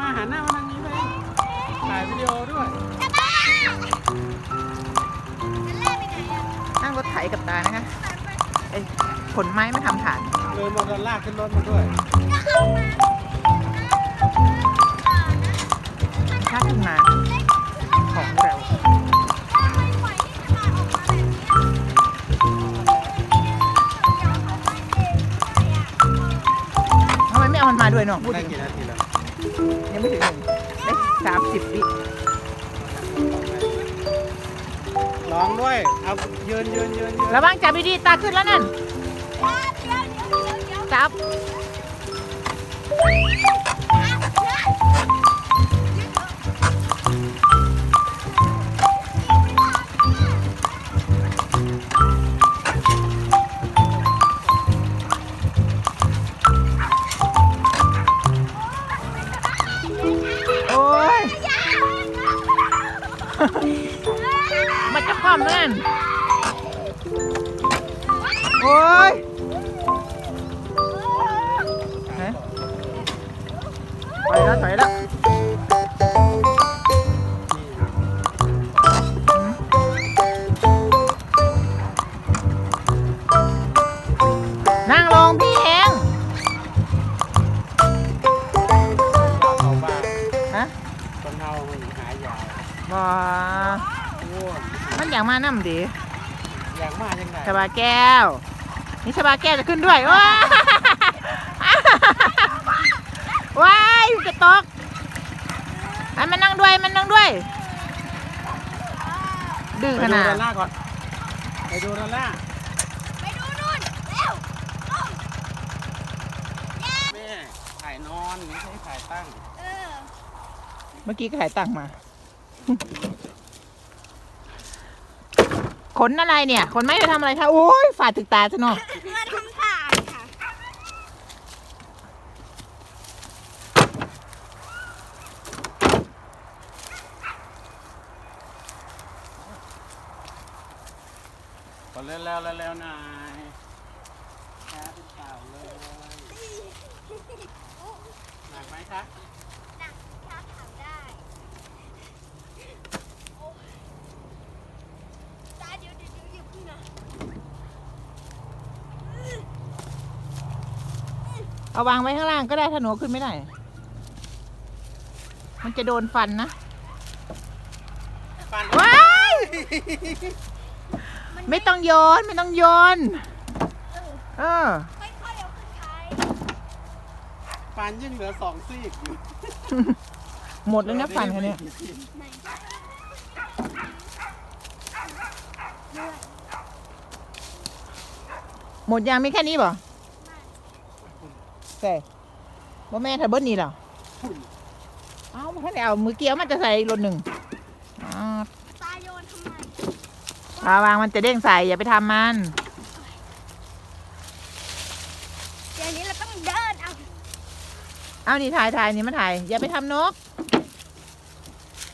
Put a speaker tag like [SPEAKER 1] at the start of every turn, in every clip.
[SPEAKER 1] มาหันหน้ามาทางนี้เลยถ่ายวิดีโอด้วย
[SPEAKER 2] จะบ้าจะแล่ไปไหนอะ
[SPEAKER 3] นั่งรถไถกับตานะคะไอ้ขนไม้ไม่ทำฐาน
[SPEAKER 1] เลยมอเตอร์ลากขึ้นรถมาด้วย
[SPEAKER 3] ถ้าขึ้นมาของเราทำไมไม่เอามันมาด้วยเนาะพูด
[SPEAKER 1] ได้
[SPEAKER 3] ถึง
[SPEAKER 1] กี่นาทีแล้ว
[SPEAKER 3] ยัง ไม่ถึงหนึ่งได้สามสิบวิ
[SPEAKER 1] ร้องด้วย เอายืนยืนยืนยืน
[SPEAKER 3] ระวังจับดีๆตาขึ้นแล้วนั่นจับโไปแล้วถอยแล้วนั่งลงพี่เอง
[SPEAKER 1] เอาบ้าง
[SPEAKER 3] ฮะ
[SPEAKER 1] คนเฮามันหายาว
[SPEAKER 3] บอ
[SPEAKER 1] ง่วง
[SPEAKER 3] มันอยากมานั่มดี
[SPEAKER 1] อย่างมากยังไง
[SPEAKER 3] ชาบาแก้ว นี่ชาบาแก้วจะขึ้นด้วยว้า ว้ายจะตกอันมันนั่งด้วยมันนั่งด้วย ดื้อ
[SPEAKER 1] ไป
[SPEAKER 3] ข
[SPEAKER 1] ดู
[SPEAKER 3] นาด
[SPEAKER 1] ด้านล่างก่อน ไปดูด้านล่าง
[SPEAKER 2] ไปดูนู่นเร็ว
[SPEAKER 1] แม่ถ่ายนอนไม่ใช่ถ่ายตั้ง
[SPEAKER 2] เออ
[SPEAKER 3] เมื่อกี้ก็ถ่ายตังค์มา ขนอะไรเนี่ย ขนไม่ไปทำอะไรคะโอ้ยฝาดถึกตาซะเนาะ
[SPEAKER 2] มาทำถ่านค่ะ
[SPEAKER 1] ก็ เร็วเร็วเร็วเร็วนายแค่เป็นเปล่าเลยหนักไหมคะ
[SPEAKER 2] หนักช้าถามได้โอ้ยตาเดี๋ยวเดี๋ยวเดี๋ยวอย่าพึ่งนะ
[SPEAKER 3] เอาวางไว้ข้างล่างก็ได้ถ้าหนูเอาขึ้นไม่ได้ มันจะโดนฟันนะ
[SPEAKER 1] ปัน
[SPEAKER 3] ว้าย ไม่ต้องโยนไม่ต้องโยนเออ
[SPEAKER 2] ค่อยๆเอาขึ้นท้าย
[SPEAKER 1] ปันยิ่งเหลือสองซีกอยู่
[SPEAKER 3] หมดแล้วนะฟันเขาเนี่ย
[SPEAKER 2] ไหน
[SPEAKER 3] หมดยังมีแค่นี้บ่ใส่บ่แม่นถ้าเบิ้ลนี่เหรอเอาท่านเอามือเกี้ยวมันจะใส่รถหนึ่งอ๋อ
[SPEAKER 2] ตาโยนทำไม
[SPEAKER 3] ปลาวางมันจะเด้งใส่อย่าไปทำมัน
[SPEAKER 2] เดี๋ยวนี้เราต้องเดินเอา
[SPEAKER 3] เอานี่ถ่ายถ่ายนี่มาถ่ายอย่าไปทำนก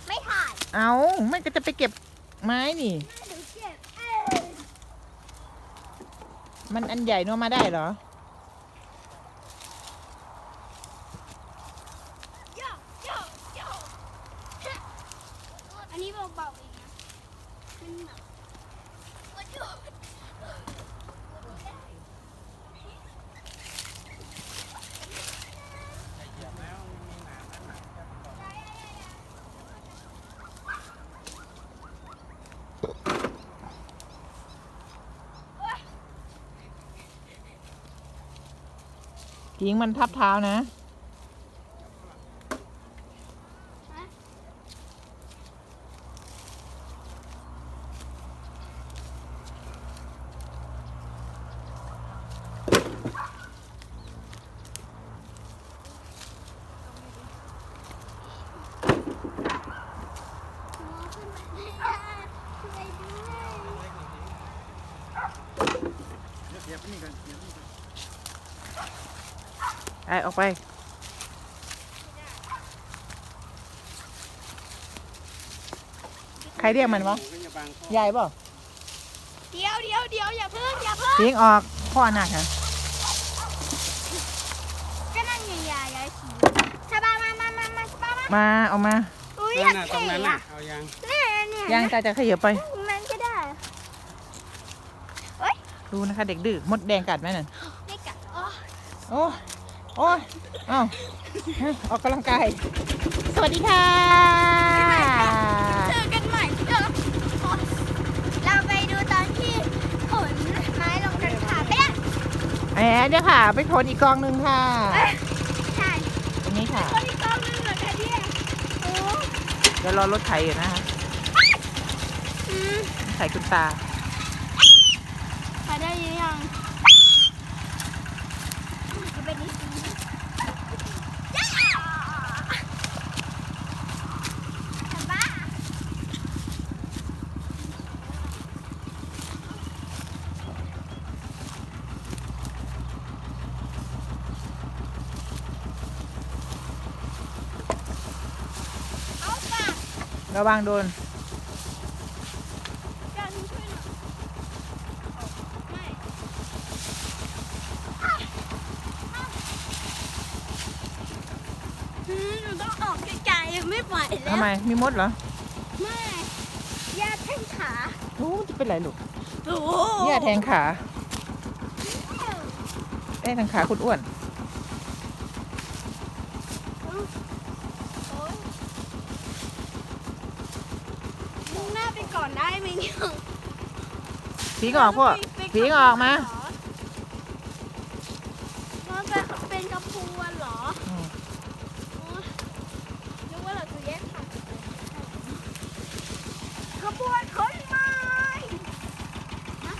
[SPEAKER 2] ไม่ถ่าย
[SPEAKER 3] เอามันก็จะไปเก็บไม้นี่
[SPEAKER 2] แม่เดี๋ยวเจ็บเอ้ย
[SPEAKER 3] มันอันใหญ่เนอะมาได้เหรอ
[SPEAKER 2] โยกโยกโยกอันนี้เบาๆเองนะมันแบบโอ้ยโยก
[SPEAKER 3] ทิ้งมันทับเท้านะ
[SPEAKER 1] เดี๋ยวนี่กันเดี๋ยวนี่กัน
[SPEAKER 3] ไอออกไป ใครเรียกมันวะ
[SPEAKER 1] ก็อย่าบังพ่อยา
[SPEAKER 3] ยเปล่า
[SPEAKER 2] เดี๋ยวเดี๋ยวเดี๋ยวอย่าเพิ่งอย่าเพิ่ง
[SPEAKER 3] ทิ้งออกพ่อหนักฮะ
[SPEAKER 2] กก็นั่งใหญ่ๆยายขี่ชาบามามามามาชาบามา
[SPEAKER 3] มาเอามา
[SPEAKER 2] อุ้ยอ
[SPEAKER 1] นั่
[SPEAKER 2] ยานก
[SPEAKER 1] น่ะตรง
[SPEAKER 2] เท่
[SPEAKER 1] นั้น
[SPEAKER 2] อะ
[SPEAKER 1] น่ะเอายัง
[SPEAKER 2] เนี่ยเนี่ย
[SPEAKER 3] ยังตาจะขยับไป
[SPEAKER 2] มันก็ได้
[SPEAKER 3] ดูนะคะเด็กดื้อมดแดงกัดไหมนั่น
[SPEAKER 2] ไม่กัดอ๋อ
[SPEAKER 3] โอ้ย โอ้ยเอ้าเฮ้ยออกกำลังกาย สวัสดีค่ะ
[SPEAKER 2] เจอกันใหม่เจอเราไปดูตอนที่ขนไม้ลงกันขาไปอะ
[SPEAKER 3] แหมเดี๋ยวค่ะ ไปทนอีกกองหนึ่งค่ะ
[SPEAKER 2] ใช่
[SPEAKER 3] ตรงนี้ค่ะ
[SPEAKER 2] คนอีกกองนึงเหรอคะเนี่ยโอ้
[SPEAKER 3] เดี๋ยวรอรถไถอยู่นะคะ
[SPEAKER 2] อืม
[SPEAKER 3] ไถคุณตา
[SPEAKER 2] ไปได้ยังจะเป็นนิสีย่าแต่บ้า เอาปาก
[SPEAKER 3] ระวังโดน
[SPEAKER 2] จานช่วยหน่อยไม่อืมหนูต้องออกไกลๆไม่ไหวแล้ว
[SPEAKER 3] ทำไม มีมดเหรอ
[SPEAKER 2] ไม่ยาแท่งขา
[SPEAKER 3] โอ้จะเป็นไรลูก
[SPEAKER 2] โอ้โห
[SPEAKER 3] เนี่ยแทงขาเอ้ยทางขาคุณอ้วน
[SPEAKER 2] โอ๊ยมุ่งหน้าไปก่อนได้ไหมเนี่ย
[SPEAKER 3] ผีออกพวกผีออกมา
[SPEAKER 2] มันเป็นเป็นกระพวนเหรอ
[SPEAKER 3] อืม
[SPEAKER 2] โอ๊ยนึกว่าเราจะแยกขาดกระบวนขนไม้ฮะ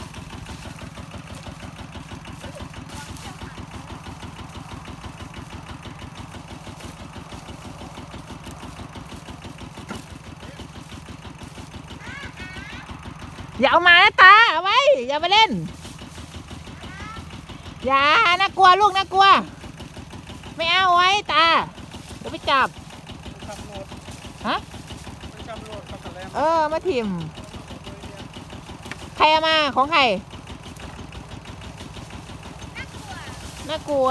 [SPEAKER 3] อย่าเอามานะตาเอาไว้ อย่าไปเล่น อย่าน่ากลัวลูกน่ากลัว ไม่เอาไว้ตาเดี๋ยวไปจับ
[SPEAKER 1] ไปจำโหลด
[SPEAKER 3] ฮะ
[SPEAKER 1] ไปจำโหลดกับแลม
[SPEAKER 3] เออ มาถิ่ม ใครเอามาของใคร น่ากลัว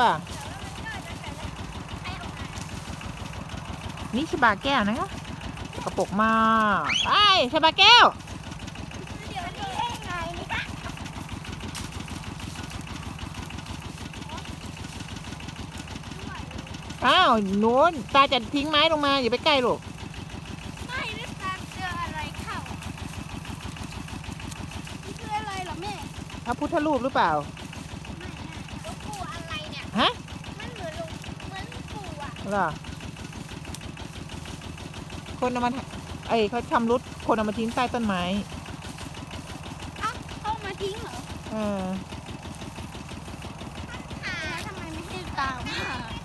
[SPEAKER 3] นี่ชบาแก้วนะคะกระปกมาไปชบาแก้ว
[SPEAKER 2] เดี๋ยวนี้ได้ไงนี่ปะ
[SPEAKER 3] อ้าวหนูตาจะทิ้งไม้ลงมาอย่าไปใกล้ลูก
[SPEAKER 2] ไม่ได้ตามเจออะไรเข้านี่คืออะไรเหรอแม่
[SPEAKER 3] พระพุทธรูปหรือเปล่า
[SPEAKER 2] ไม่นะหลวงปู่อะไรเนี่ย
[SPEAKER 3] ฮะ
[SPEAKER 2] มันเหมือนหลวงเหมือนหลวงปู่อะ
[SPEAKER 3] เหรอคนเอามาทไอ้เขาชำรุดคนเอามาทิ้งใต้ต้นไม้
[SPEAKER 2] เอ้าเอามาทิ้งเหรอ
[SPEAKER 3] เออ
[SPEAKER 2] หาทำไมไม่ให้ตามมา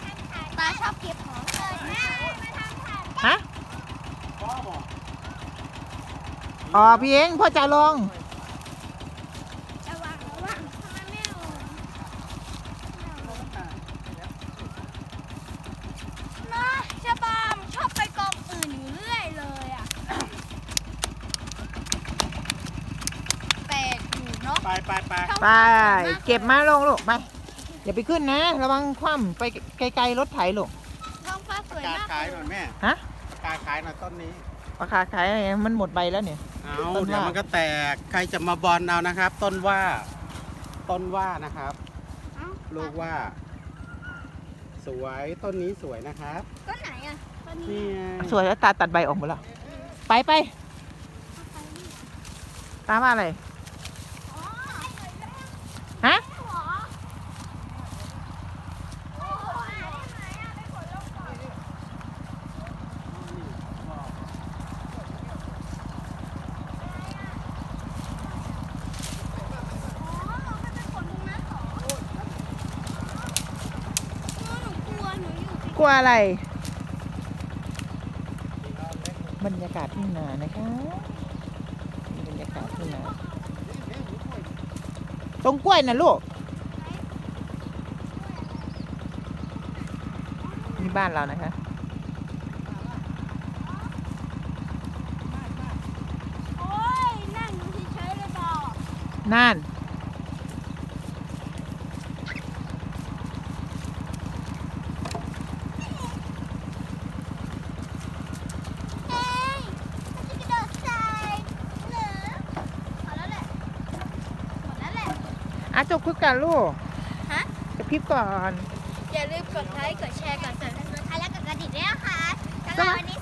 [SPEAKER 2] ตาชอบเก็บของเลยแม่มาทำผ่าน
[SPEAKER 3] ฮะ
[SPEAKER 1] พ่อบอก
[SPEAKER 3] อ๋อพี่เองพ่อจะลง
[SPEAKER 2] ระวังระวังทำไมไม่เอามาชะบามชอบไปกองอื่นอยู่เรื่อยเลยอะแปลกอยู่เนาะ
[SPEAKER 1] ไปไปไป
[SPEAKER 3] ไปเก็บมาลงลูกไป อย่าไปขึ้นนะ ระวังคว่ำไปไกลๆรถไถลูก
[SPEAKER 2] ท้องฟ้าสวย
[SPEAKER 1] กา
[SPEAKER 2] มาก
[SPEAKER 1] ขาย
[SPEAKER 2] เล
[SPEAKER 1] หน่อย
[SPEAKER 2] ย
[SPEAKER 1] แม่
[SPEAKER 3] ฮะ
[SPEAKER 1] กาขายหน่อยต้นนี้
[SPEAKER 3] ราคาขายอะไรมันหมดใบแล้วเนี่ย
[SPEAKER 1] เอา
[SPEAKER 3] ต้นว่า
[SPEAKER 1] เดี๋ยวมันก็แตกใครจะมาบอลเอานะครับ ต้นว่า ต้นว่านะครับ
[SPEAKER 2] เอ้า
[SPEAKER 1] ลูกว่า สวยต้นนี้สวยนะครับ
[SPEAKER 2] ต้นไหนอะต้นนี้
[SPEAKER 1] นี่ไง
[SPEAKER 3] สวยแล้วตาตัดใบออกหมดแล้วไปไป
[SPEAKER 2] เอาไปนี่
[SPEAKER 3] ตาว่าอะไร
[SPEAKER 2] อ๋อ
[SPEAKER 3] ฮะ
[SPEAKER 2] เหรอโอ้ยได้ไหมอะไปขนลงก่อนอ๋อให้ไปขนตรงนั้นเหรอเออหนูกลัวหนูอยู่ที่
[SPEAKER 3] ก ลัวอะไร บรรยากาศทุ่งนานะคะบรรยากาศทุ่งนาตรงกล้วยนะลูกนี่บ้านเรานะคะ
[SPEAKER 2] โอ้ยนั่งอยู่เฉยๆเลยบอก
[SPEAKER 3] น่าน อะ จบคือกันลูก
[SPEAKER 4] ฮะ
[SPEAKER 3] จะพริบก่อน
[SPEAKER 4] อย่าลืมกดไลค์กดแชร์กด subscribe และกดกระดิ่งด้วยนะคะสำหรับวันนี้ส